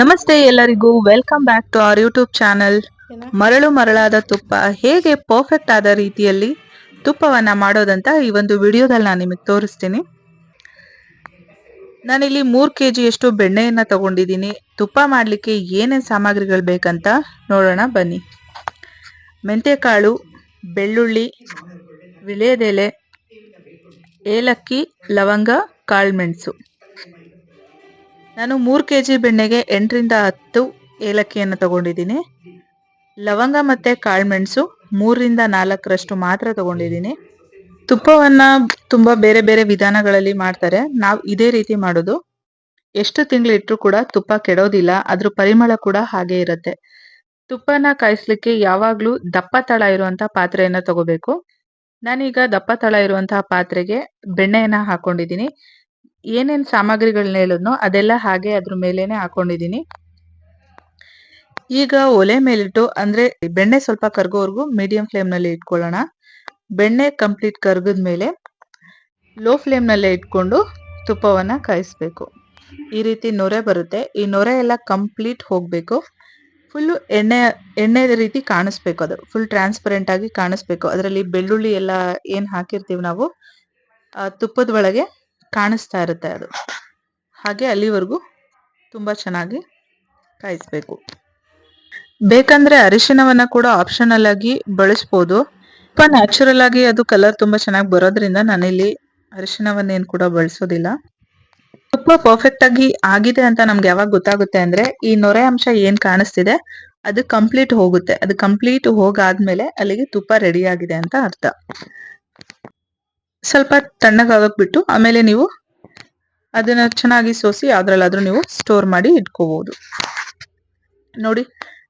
ನಮಸ್ತೆ ಎಲ್ಲರಿಗೂ. Welcome back to our YouTube channel ಮರಳು ಮರಳಾದ ತುಪ್ಪ ಹೇಗೆ ಪರ್ಫೆಕ್ಟ್ ಆದ ರೀತಿಯಲ್ಲಿ ತುಪ್ಪವನ್ನ ಮಾಡೋದಂತ ಈ ಒಂದು ವಿಡಿಯೋದಲ್ಲಿ ನಾನು ನಿಮಗೆ ತೋರಿಸ್ತೀನಿ. ನಾನಿಲ್ಲಿ ಮೂರು ಕೆ ಜಿಯಷ್ಟು ಬೆಣ್ಣೆಯನ್ನ ತಗೊಂಡಿದ್ದೀನಿ. ತುಪ್ಪ ಮಾಡಲಿಕ್ಕೆ ಏನೇನು ಸಾಮಗ್ರಿಗಳು ಬೇಕಂತ ನೋಡೋಣ ಬನ್ನಿ. ಮೆಂತ್ಯಕಾಳು ಬೆಳ್ಳುಳ್ಳಿ ವಿಳೆದೆಲೆ ಏಲಕ್ಕಿ ಲವಂಗ ಕಾಳುಮೆಣಸು. ನಾನು ಮೂರು ಕೆ ಜಿ ಬೆಣ್ಣೆಗೆ ಎಂಟರಿಂದ ಹತ್ತು ಏಲಕ್ಕಿಯನ್ನು ತಗೊಂಡಿದ್ದೀನಿ. ಲವಂಗ ಮತ್ತು ಕಾಳುಮೆಣಸು ಮೂರರಿಂದ ನಾಲ್ಕರಷ್ಟು ಮಾತ್ರ ತಗೊಂಡಿದ್ದೀನಿ. ತುಪ್ಪವನ್ನು ತುಂಬ ಬೇರೆ ಬೇರೆ ವಿಧಾನಗಳಲ್ಲಿ ಮಾಡ್ತಾರೆ. ನಾವು ಇದೇ ರೀತಿ ಮಾಡೋದು. ಎಷ್ಟು ತಿಂಗಳಿಟ್ಟರೂ ಕೂಡ ತುಪ್ಪ ಕೆಡೋದಿಲ್ಲ, ಅದ್ರ ಪರಿಮಳ ಕೂಡ ಹಾಗೆ ಇರುತ್ತೆ. ತುಪ್ಪನ ಕಾಯಿಸ್ಲಿಕ್ಕೆ ಯಾವಾಗಲೂ ದಪ್ಪ ತಳ ಇರುವಂತಹ ಪಾತ್ರೆಯನ್ನು ತಗೋಬೇಕು. ನಾನೀಗ ದಪ್ಪ ತಳ ಇರುವಂತಹ ಪಾತ್ರೆಗೆ ಬೆಣ್ಣೆಯನ್ನ ಹಾಕೊಂಡಿದ್ದೀನಿ. ಏನೇನ್ ಸಾಮಗ್ರಿಗಳನ್ನ ಹೇಳಿದ್ನೋ ಅದೆಲ್ಲ ಹಾಗೆ ಅದ್ರ ಮೇಲೇನೆ ಹಾಕೊಂಡಿದೀನಿ. ಈಗ ಒಲೆ ಮೇಲಿಟ್ಟು, ಅಂದ್ರೆ ಬೆಣ್ಣೆ ಸ್ವಲ್ಪ ಕರ್ಗೋವರೆಗೂ ಮೀಡಿಯಂ ಫ್ಲೇಮ್ನಲ್ಲಿ ಇಟ್ಕೊಳ್ಳೋಣ. ಬೆಣ್ಣೆ ಕಂಪ್ಲೀಟ್ ಕರ್ಗದ ಮೇಲೆ ಲೋ ಫ್ಲೇಮ್ ನಲ್ಲೇ ಇಟ್ಕೊಂಡು ತುಪ್ಪವನ್ನ ಕಾಯಿಸ್ಬೇಕು. ಈ ರೀತಿ ನೊರೆ ಬರುತ್ತೆ. ಈ ನೊರೆ ಎಲ್ಲ ಕಂಪ್ಲೀಟ್ ಹೋಗ್ಬೇಕು. ಫುಲ್ಲು ಎಣ್ಣೆ ಎಣ್ಣೆ ರೀತಿ ಕಾಣಿಸ್ಬೇಕು ಅದು. ಫುಲ್ ಟ್ರಾನ್ಸ್ಪರೆಂಟ್ ಆಗಿ ಕಾಣಿಸ್ಬೇಕು. ಅದರಲ್ಲಿ ಬೆಳ್ಳುಳ್ಳಿ ಎಲ್ಲ ಏನ್ ಹಾಕಿರ್ತೀವಿ ನಾವು ತುಪ್ಪದ ಒಳಗೆ ಕಾಣಿಸ್ತಾ ಇರುತ್ತೆ ಅದು. ಹಾಗೆ ಅಲ್ಲಿವರೆಗೂ ತುಂಬಾ ಚೆನ್ನಾಗಿ ಕಾಯಿಸ್ಬೇಕು. ಬೇಕಂದ್ರೆ ಅರಿಶಿನವನ್ನ ಕೂಡ ಆಪ್ಷನಲ್ ಆಗಿ ಬಳಸ್ಬೋದು. ತುಂಬ ನ್ಯಾಚುರಲ್ ಆಗಿ ಅದು ಕಲರ್ ತುಂಬಾ ಚೆನ್ನಾಗಿ ಬರೋದ್ರಿಂದ ನಾನಿಲ್ಲಿ ಅರಿಶಿನವನ್ನೇನು ಕೂಡ ಬಳಸೋದಿಲ್ಲ. ತುಪ್ಪ ಪರ್ಫೆಕ್ಟ್ ಆಗಿ ಆಗಿದೆ ಅಂತ ನಮ್ಗೆ ಯಾವಾಗ ಗೊತ್ತಾಗುತ್ತೆ ಅಂದ್ರೆ ಈ ನೊರೆ ಅಂಶ ಏನ್ ಕಾಣಿಸ್ತಿದೆ? ಅದು ಕಂಪ್ಲೀಟ್ ಹೋಗುತ್ತೆ. ಅದು ಕಂಪ್ಲೀಟ್ ಹೋಗಾದ್ಮೇಲೆ ಅಲ್ಲಿಗೆ ತುಪ್ಪ ರೆಡಿ ಆಗಿದೆ ಅಂತ ಅರ್ಥ. ಸ್ವಲ್ಪ ತಣ್ಣಗಾಗಕ್ ಬಿಟ್ಟು ಆಮೇಲೆ ನೀವು ಅದನ್ನ ಚೆನ್ನಾಗಿ ಸೋಸಿ ಯಾವ್ದ್ರಲ್ಲಾದ್ರೂ ನೀವು ಸ್ಟೋರ್ ಮಾಡಿ ಇಟ್ಕೋಬಹುದು ನೋಡಿ,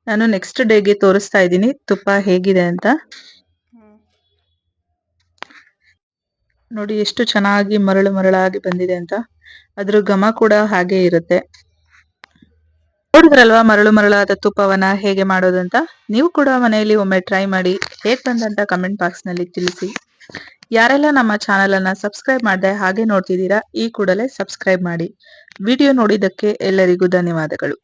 ನಾನು ನೆಕ್ಸ್ಟ್ ಡೇಗೆ ತೋರಿಸ್ತಾ ಇದ್ದೀನಿ ತುಪ್ಪ ಹೇಗಿದೆ ಅಂತ. ನೋಡಿ, ಎಷ್ಟು ಚೆನ್ನಾಗಿ ಮರಳು ಮರಳಾಗಿ ಬಂದಿದೆ ಅಂತ. ಅದ್ರ ಘಮ ಕೂಡ ಹಾಗೆ ಇರುತ್ತೆ. ನೋಡಿದ್ರಲ್ವಾ ಮರಳು ಮರಳಾದ ತುಪ್ಪವನ್ನ ಹೇಗೆ ಮಾಡೋದಂತ ನೀವು ಕೂಡ ಮನೆಯಲ್ಲಿ ಒಮ್ಮೆ ಟ್ರೈ ಮಾಡಿ ಹೇಗ್ ಬಂದಂತ ಕಮೆಂಟ್ ಬಾಕ್ಸ್ನಲ್ಲಿ ತಿಳಿಸಿ. ಯಾರೆಲ್ಲ ನಮ್ಮ ಚಾನೆಲ್ ಅನ್ನ ಸಬ್ಸ್ಕ್ರೈಬ್ ಮಾಡದೆ ಹಾಗೆ ನೋಡ್ತಿದ್ದೀರಾ, ಈ ಕೂಡಲೇ ಸಬ್ಸ್ಕ್ರೈಬ್ ಮಾಡಿ. ವಿಡಿಯೋ ನೋಡಿದ್ದಕ್ಕೆ ಎಲ್ಲರಿಗೂ ಧನ್ಯವಾದಗಳು.